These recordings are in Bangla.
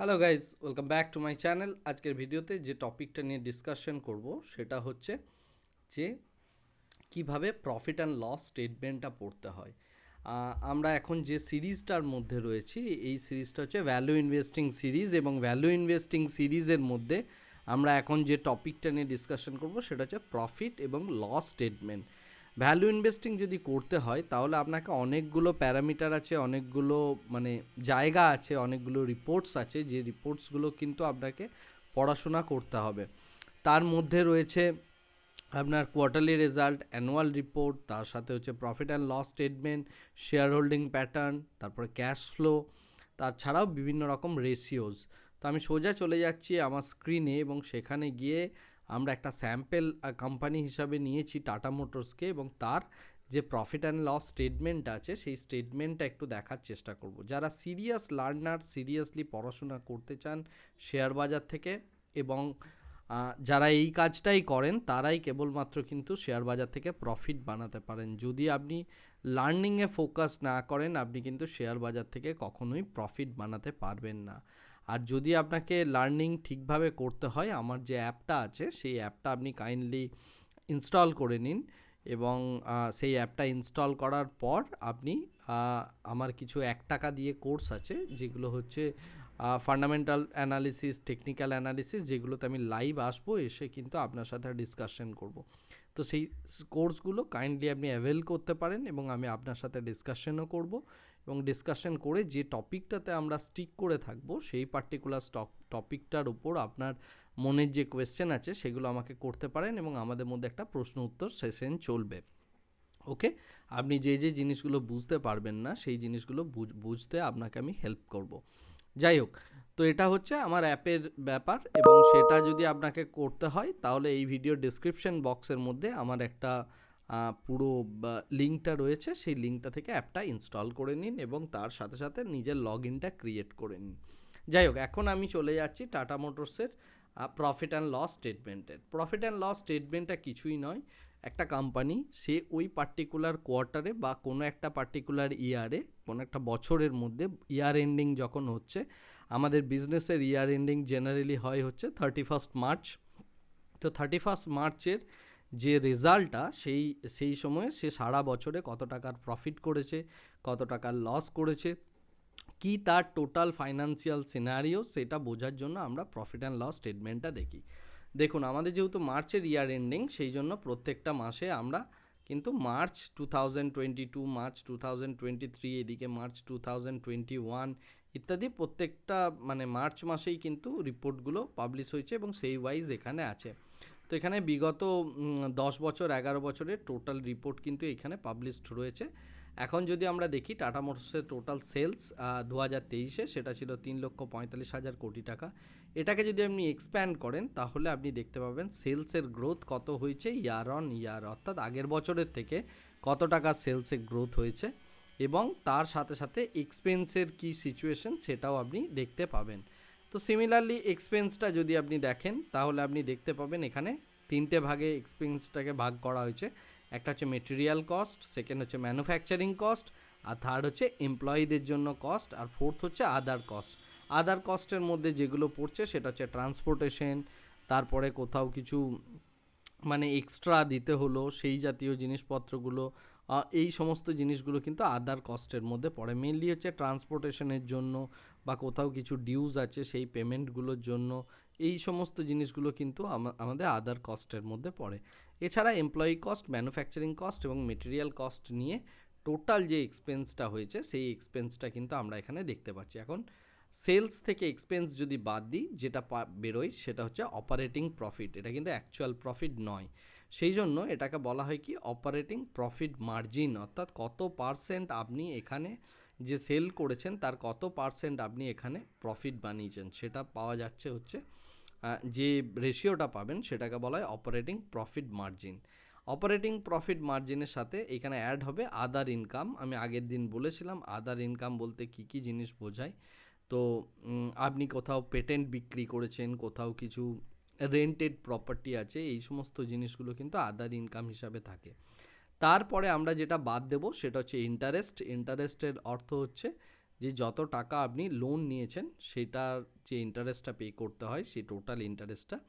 Hello guys welcome back to my channel আজকের ভিডিওতে যে টপিকটা নিয়ে ডিসকাশন করব, সেটা হচ্ছে যে কীভাবে প্রফিট অ্যান্ড লস স্টেটমেন্টটা পড়তে হয়। আমরা এখন যে সিরিজটার মধ্যে রয়েছি, এই সিরিজটা হচ্ছে ভ্যালু ইনভেস্টিং সিরিজ এবং ভ্যালু ইনভেস্টিং সিরিজের মধ্যে আমরা এখন যে টপিকটা নিয়ে ডিসকাশন করব, সেটা হচ্ছে প্রফিট এবং লস স্টেটমেন্ট ভ্যালু ইনভেস্টিং যদি করতে হয়, তাহলে আপনাকে অনেকগুলো প্যারামিটার আছে, অনেকগুলো মানে জায়গা আছে, অনেকগুলো রিপোর্টস আছে, যে রিপোর্টসগুলো কিন্তু আপনাকে পড়াশোনা করতে হবে। তার মধ্যে রয়েছে আপনার কোয়ার্টারলি রেজাল্ট অ্যানুয়াল রিপোর্ট তার সাথে হচ্ছে profit and loss statement share holding pattern তারপরে ক্যাশ ফ্লো তাছাড়াও বিভিন্ন রকম রেশিওজ তো আমি সোজা চলে যাচ্ছি আমার স্ক্রিনে এবং সেখানে গিয়ে আমরা একটা স্যাম্পেল কোম্পানি হিসাবে নিয়েছি টাটা মোটরসকে এবং তার যে প্রফিট অ্যান্ড লস স্টেটমেন্ট আছে, সেই স্টেটমেন্টটা একটু দেখার চেষ্টা করব। যারা সিরিয়াস লার্নার সিরিয়াসলি পড়াশোনা করতে চান শেয়ার বাজার থেকে এবং যারা এই কাজটাই করেন, তারাই কেবলমাত্র কিন্তু শেয়ার বাজার থেকে প্রফিট বানাতে পারেন। যদি আপনি লার্নিংয়ে ফোকাস না করেন, আপনি কিন্তু শেয়ার বাজার থেকে কখনোই প্রফিট বানাতে পারবেন না। আর যদি আপনাকে লার্নিং ঠিকভাবে করতে হয়, আমার যে অ্যাপটা আছে, সেই অ্যাপটা আপনি কাইন্ডলি ইনস্টল করে নিন এবং সেই অ্যাপটা ইনস্টল করার পর আপনি আমার কিছু এক টাকা দিয়ে কোর্স আছে, যেগুলো হচ্ছে ফান্ডামেন্টাল অ্যানালিসিস টেকনিক্যাল অ্যানালিসিস যেগুলোতে আমি লাইভ আসব, এসে কিন্তু আপনার সাথে ডিসকাশন করব। তো সেই কোর্সগুলো কাইন্ডলি আপনি অ্যাভেল করতে পারেন এবং আমি আপনার সাথে ডিসকাশনও করব এবং ডিসকাশন করে যে টপিকটাতে আমরা স্টিক করে থাকব, সেই পার্টিকুলার স্টক টপিকটার উপর আপনার মনের যে কোয়েশ্চেন আছে, সেগুলো আমাকে করতে পারেন এবং আমাদের মধ্যে একটা প্রশ্ন উত্তর সেশন চলবে। ওকে আপনি যে যে জিনিসগুলো বুঝতে পারবেন না, সেই জিনিসগুলো বুঝ- বুঝতে আপনাকে আমি হেল্প করব। যাই হোক, তো এটা হচ্ছে আমার অ্যাপের ব্যাপার এবং সেটা যদি আপনাকে করতে হয়, তাহলে এই ভিডিও ডিসক্রিপশন বক্সের মধ্যে আমার একটা পুরো লিঙ্কটা রয়েছে, সেই লিঙ্কটা থেকে অ্যাপটা ইনস্টল করে নিন এবং তার সাথে সাথে নিজের লগ ইনটা ক্রিয়েট করে নিন। যাই হোক, এখন আমি চলে যাচ্ছি টাটা মোটরসের প্রফিট অ্যান্ড লস স্টেটমেন্টের প্রফিট অ্যান্ড লস স্টেটমেন্টটা কিছুই নয়, একটা কোম্পানি সে ওই পার্টিকুলার কোয়ার্টারে বা কোনো একটা পার্টিকুলার ইয়ারে কোনো একটা বছরের মধ্যে ইয়ার এন্ডিং যখন হচ্ছে, আমাদের বিজনেসের ইয়ার এন্ডিং জেনারেলি হয় হচ্ছে থার্টি ফার্স্ট মার্চ তো থার্টি ফার্স্ট মার্চের যে রেজাল্টটা সেই সেই সময়ে সে সারা বছরে কত টাকার প্রফিট করেছে, কত টাকার লস করেছে, কি তার টোটাল ফাইন্যান্সিয়াল সিনারিও সেটা বোঝার জন্য আমরা প্রফিট অ্যান্ড লস স্টেটমেন্টটা দেখি। দেখুন, আমাদের যেহেতু মার্চের ইয়ার এন্ডিং সেই জন্য প্রত্যেকটা মাসে আমরা কিন্তু March two thousand twenty two March two thousand twenty three এদিকে March two thousand twenty one ইত্যাদি প্রত্যেকটা মানে মার্চ মাসেই কিন্তু রিপোর্টগুলো পাবলিশ হয়েছে এবং সেই ওয়াইজ এখানে আছে। তো এখানে বিগত দশ বছর, এগারো বছরের টোটাল রিপোর্ট কিন্তু এখানে পাবলিশড রয়েছে। এখন যদি আমরা দেখি, টাটা মোটরসের টোটাল সেলস দু হাজার তেইশে সেটা ছিল তিন লক্ষ পঁয়তাল্লিশ হাজার কোটি টাকা। এটাকে যদি আপনি এক্সপ্যান্ড করেন, তাহলে আপনি দেখতে পাবেন সেলসের গ্রোথ কত হয়েছে ইয়ার অন ইয়ার অর্থাৎ আগের বছরের থেকে কত টাকা সেলসের গ্রোথ হয়েছে এবং তার সাথে সাথে এক্সপেন্সের কি সিচুয়েশন সেটাও আপনি দেখতে পাবেন। তো সিমিলারলি এক্সপেন্সটা যদি আপনি দেখেন, তাহলে আপনি দেখতে পাবেন এখানে তিনটে ভাগে এক্সপেন্সটাকে ভাগ করা হয়েছে। একটা হচ্ছে মেটেরিয়াল কস্ট সেকেন্ড হচ্ছে ম্যানুফ্যাকচারিং কস্ট আর থার্ড হচ্ছে এমপ্লয়ীদের জন্য কস্ট আর ফোর্থ হচ্ছে আদার কস্ট আদার কস্টের মধ্যে যেগুলো পড়ছে, সেটা হচ্ছে ট্রান্সপোর্টেশন তারপরে কোথাও কিছু মানে এক্সট্রা দিতে হলো, সেই জাতীয় জিনিসপত্রগুলো এই সমস্ত জিনিসগুলো কিন্তু আদার কস্টের মধ্যে পড়ে। মেনলি হচ্ছে ট্রান্সপোর্টেশনের জন্য বা কোথাও কিছু ডিউজ আছে সেই পেমেন্টগুলোর জন্য। এই সমস্ত জিনিসগুলো কিন্তু আমাদের আদার কস্টের মধ্যে পড়ে। এছাড়া এমপ্লয়ি কস্ট ম্যানুফ্যাকচারিং কস্ট এবং মেটেরিয়াল কস্ট নিয়ে টোটাল যে এক্সপেন্সটা হয়েছে সেই এক্সপেন্সটা কিন্তু আমরা এখানে দেখতে পাচ্ছি। এখন সেলস থেকে এক্সপেন্স যদি বাদ দিই, যেটা বেরোয় সেটা হচ্ছে অপারেটিং প্রফিট এটা কিন্তু অ্যাকচুয়াল প্রফিট নয়। সেই জন্য এটাকে বলা হয় কি অপারেটিং প্রফিট মার্জিন অর্থাৎ কত পার্সেন্ট আপনি এখানে যে সেল করেছেন, তার কত পার্সেন্ট আপনি এখানে প্রফিট বানিয়েছেন। সেটা পাওয়া যাচ্ছে হচ্ছে যে রেশিওটা পাবেন, সেটাকে বলা হয় operating profit margin operating profit মার্জিনের সাথে এখানে অ্যাড হবে আদার ইনকাম আমি আগের দিন বলেছিলাম আদার ইনকাম বলতে কি কি জিনিস বোঝায়। তো আপনি কোথাও পেটেন্ট বিক্রি করেছেন, কোথাও কিছু রেন্টেড প্রপার্টি আছে, এই সমস্ত জিনিসগুলো কিন্তু আদার ইনকাম হিসাবে থাকে। তারপরে আমরা যেটা বাদ দেব সেটা হচ্ছে ইন্টারেস্ট ইন্টারেস্টের অর্থ হচ্ছে যে যত টাকা আপনি লোন নিয়েছেন, সেটার যে ইন্টারেস্টটা পে করতে হয় সেই টোটাল ইন্টারেস্টটা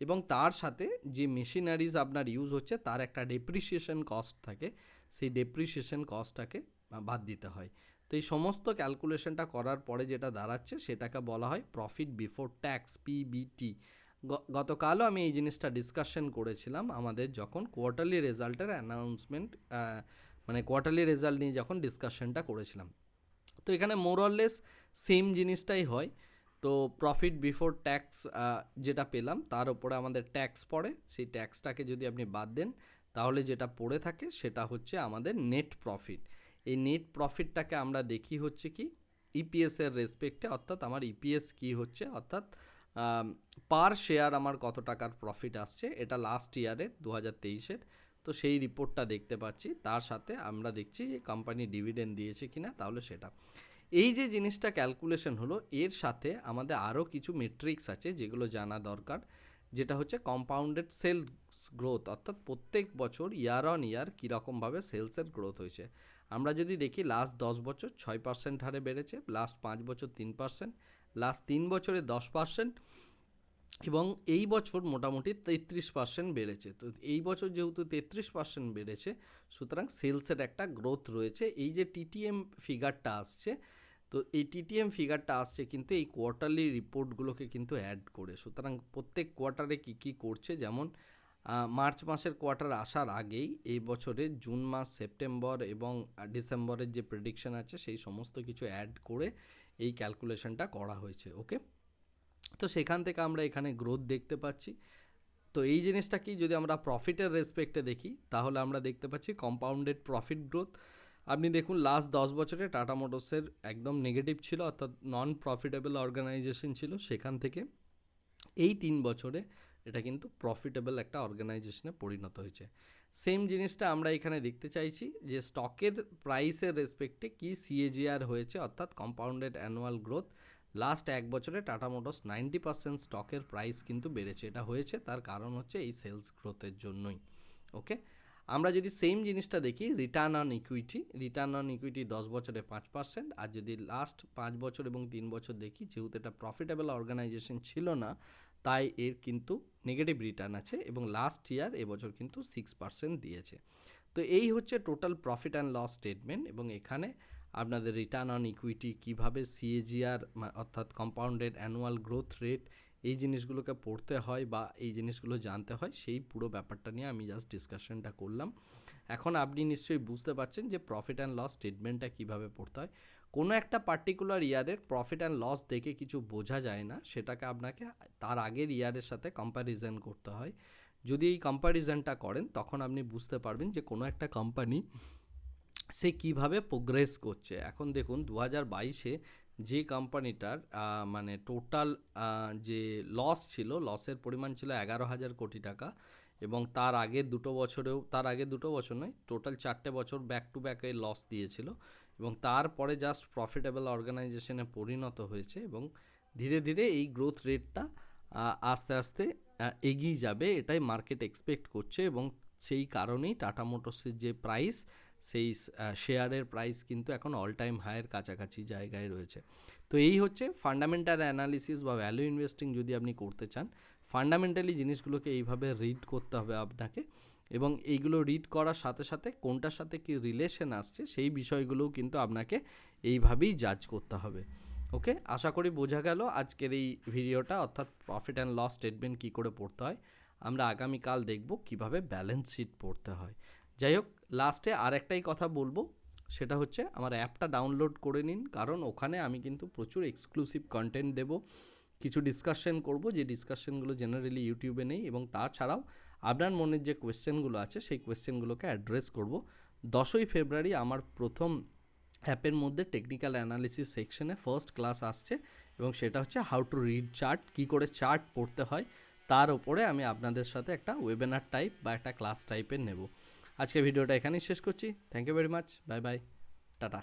এবং তার সাথে যে মেশিনারিজ আপনার ইউজ হচ্ছে, তার একটা ডেপ্রিসিয়েশন কস্ট থাকে। সেই ডেপ্রিসিয়েশন কস্টটাকে বাদ দিতে হয়। তো এই সমস্ত ক্যালকুলেশনটা করার পরে যেটা দাঁড়াচ্ছে, সেটাকে বলা হয় প্রফিট বিফোর ট্যাক্স পিবিটি গতকালও আমি এই জিনিসটা ডিসকাশন করেছিলাম। আমাদের যখন কোয়ার্টারলি রেজাল্টের অ্যানাউন্সমেন্ট মানে কোয়ার্টারলি রেজাল্ট নিয়ে যখন ডিসকাশনটা করেছিলাম। তো এখানে মোরলেস সেম জিনিসটাই হয়। তো প্রফিট বিফোর ট্যাক্স যেটা পেলাম, তার উপরে আমাদের ট্যাক্স পড়ে। সেই ট্যাক্সটাকে যদি আপনি বাদ দেন, তাহলে যেটা পড়ে থাকে, সেটা হচ্ছে আমাদের নেট প্রফিট এই নেট প্রফিটটাকে আমরা দেখি হচ্ছে কি ইপিএসের রেসপেক্টে অর্থাৎ আমার ইপিএস কি হচ্ছে, অর্থাৎ পার শেয়ার আমার কত টাকার প্রফিট আসছে, এটা লাস্ট ইয়ারের দু হাজার তেইশের। তো সেই রিপোর্টটা দেখতে পাচ্ছি, তার সাথে আমরা দেখছি যে কোম্পানি ডিভিডেন্ড দিয়েছে কি না তাহলে সেটা। এই যে জিনিসটা ক্যালকুলেশন হলো, এর সাথে আমাদের আরও কিছু মেট্রিক্স আছে যেগুলো জানা দরকার, যেটা হচ্ছে কম্পাউন্ডেড সেলস গ্রোথ অর্থাৎ প্রত্যেক বছর ইয়ার অন ইয়ার কীরকমভাবে সেলসের গ্রোথ হয়েছে। আমরা যদি দেখি লাস্ট দশ বছর ছয় পার্সেন্ট হারে বেড়েছে লাস্ট পাঁচ বছর তিন পার্সেন্ট লাস্ট তিন বছরে দশ পার্সেন্ট এবং এই বছর মোটামুটি তেত্রিশ পার্সেন্ট বেড়েছে। তো এই বছর যেহেতু তেত্রিশ পার্সেন্ট বেড়েছে, সুতরাং সেলসের একটা গ্রোথ রয়েছে। এই যে টিটিএম ফিগারটা আসছে, তো এই টিটিএম ফিগারটা আসছে কিন্তু এই কোয়ার্টারলি রিপোর্টগুলোকে কিন্তু অ্যাড করে। সুতরাং প্রত্যেক কোয়ার্টারে কী কী করছে, যেমন মার্চ মাসের কোয়ার্টার আসার আগেই এই বছরে জুন মাস, সেপ্টেম্বর এবং ডিসেম্বরের যে প্রেডিকশন আছে সেই সমস্ত কিছু অ্যাড করে এই ক্যালকুলেশনটা করা হয়েছে ওকে তো সেখান থেকে আমরা এখানে গ্রোথ দেখতে পাচ্ছি। তো এই জিনিসটা কি যদি আমরা প্রফিটের রেসপেক্টে দেখি, তাহলে আমরা দেখতে পাচ্ছি কম্পাউন্ডেড প্রফিট গ্রোথ আপনি দেখুন লাস্ট দশ বছরে টাটা মোটরসের একদম নেগেটিভ ছিল, অর্থাৎ নন প্রফিটেবল অর্গানাইজেশন ছিল সেখান থেকে। এই তিন বছরে এটা কিন্তু প্রফিটেবল একটা অর্গানাইজেশনে পরিণত হয়েছে। সেম জিনিসটা আমরা এখানে দেখতে চাইছি যে স্টকের প্রাইসের রেসপেক্টে কি সিএজিআর হয়েছে, অর্থাৎ কম্পাউন্ডেড অ্যানুয়াল গ্রোথ লাস্ট এক বছরে টাটা মোটরস নাইনটি পার্সেন্ট স্টকের প্রাইস কিন্তু বেড়েছে। এটা হয়েছে, তার কারণ হচ্ছে এই সেলস গ্রোথের জন্যই। ওকে আমরা যদি সেম জিনিসটা দেখি return on equity return on equity দশ বছরে পাঁচ পার্সেন্ট আর যদি লাস্ট পাঁচ বছর এবং তিন বছর দেখি, যেহেতু এটা প্রফিটেবল অর্গানাইজেশন ছিল না তাই এর কিন্তু নেগেটিভ রিটার্ন আছে এবং লাস্ট ইয়ার এবছর কিন্তু সিক্স পার্সেন্ট দিয়েছে। তো এই হচ্ছে total profit and loss statement এবং এখানে আপনাদের রিটার্ন অন ইকুইটি কীভাবে সিএজিআর অর্থাৎ কম্পাউন্ডেড অ্যানুয়াল গ্রোথ রেট এই জিনিসগুলোকে পড়তে হয় বা এই জিনিসগুলো জানতে হয়, সেই পুরো ব্যাপারটা নিয়ে আমি জাস্ট ডিসকাশনটা করলাম। এখন আপনি নিশ্চয়ই বুঝতে পারছেন যে প্রফিট অ্যান্ড লস স্টেটমেন্টটা কীভাবে পড়তে হয়। কোনো একটা পার্টিকুলার ইয়ারের প্রফিট অ্যান্ড লস দেখে কিছু বোঝা যায় না, সেটাকে আপনাকে তার আগের ইয়ারের সাথে কম্প্যারিজন করতে হয়। যদি এই কম্প্যারিজনটা করেন, তখন আপনি বুঝতে পারবেন যে কোনো একটা কোম্পানি সে কীভাবে প্রোগ্রেস করছে। এখন দেখুন দু হাজার বাইশে যে কোম্পানিটার মানে টোটাল যে লস ছিল লসের পরিমাণ ছিল এগারো হাজার কোটি টাকা। এবং তার আগের দুটো বছরেও, তার আগে দুটো বছর নয় টোটাল চারটে বছর ব্যাক টু ব্যাকে লস দিয়েছিল এবং তারপরে জাস্ট প্রফিটেবল অর্গানাইজেশনে পরিণত হয়েছে এবং ধীরে ধীরে এই গ্রোথ রেটটা আস্তে আস্তে এগিয়ে যাবে, এটাই মার্কেট এক্সপেক্ট করছে এবং সেই কারণেই টাটা মোটরসের যে প্রাইস সেই শেয়ারের প্রাইস কিন্তু এখন অল টাইম হায়ের কাছাকাছি জায়গায় রয়েছে। তো এই হচ্ছে ফান্ডামেন্টাল অ্যানালিসিস বা ভ্যালু ইনভেস্টিং যদি আপনি করতে চান ফান্ডামেন্টালি জিনিসগুলোকে এইভাবে রিড করতে হবে আপনাকে এবং এইগুলো রিড করার সাথে সাথে কোনটার সাথে কি রিলেশন আসছে সেই বিষয়গুলোও কিন্তু আপনাকে এইভাবেই জাজ করতে হবে। ওকে আশা করি বোঝা গেল আজকের এই ভিডিওটা অর্থাৎ প্রফিট অ্যান্ড লস স্টেটমেন্ট কী করে পড়তে হয়। আমরা আগামীকাল দেখব কীভাবে ব্যালেন্স শিট পড়তে হয়। যাই হোক লাস্টে আর একটাই কথা বলব। সেটা হচ্ছে, আমার অ্যাপটা ডাউনলোড করে নিন। কারণ ওখানে আমি কিন্তু প্রচুর এক্সক্লুসিভ কন্টেন্ট দেব। কিছু ডিসকাশন করব, যে ডিসকাশনগুলো জেনারেলি ইউটিউবে নেই এবং তাছাড়াও আপনার মনের যে কোয়েশ্চেনগুলো আছে, সেই কোয়েশ্চেনগুলোকে অ্যাড্রেস করব। দশই ফেব্রুয়ারি আমার প্রথম অ্যাপের মধ্যে টেকনিক্যাল অ্যানালিসিস সেকশনে ফার্স্ট ক্লাস আসছে এবং সেটা হচ্ছে হাউ টু রিড চার্ট কী করে চার্ট পড়তে হয়, তার উপরে আমি আপনাদের সাথে একটা ওয়েবিনার টাইপ বা একটা ক্লাস টাইপের নেব। আজকে ভিডিওটা এখানেই শেষ করছি। Thank you very much bye bye ta-ta.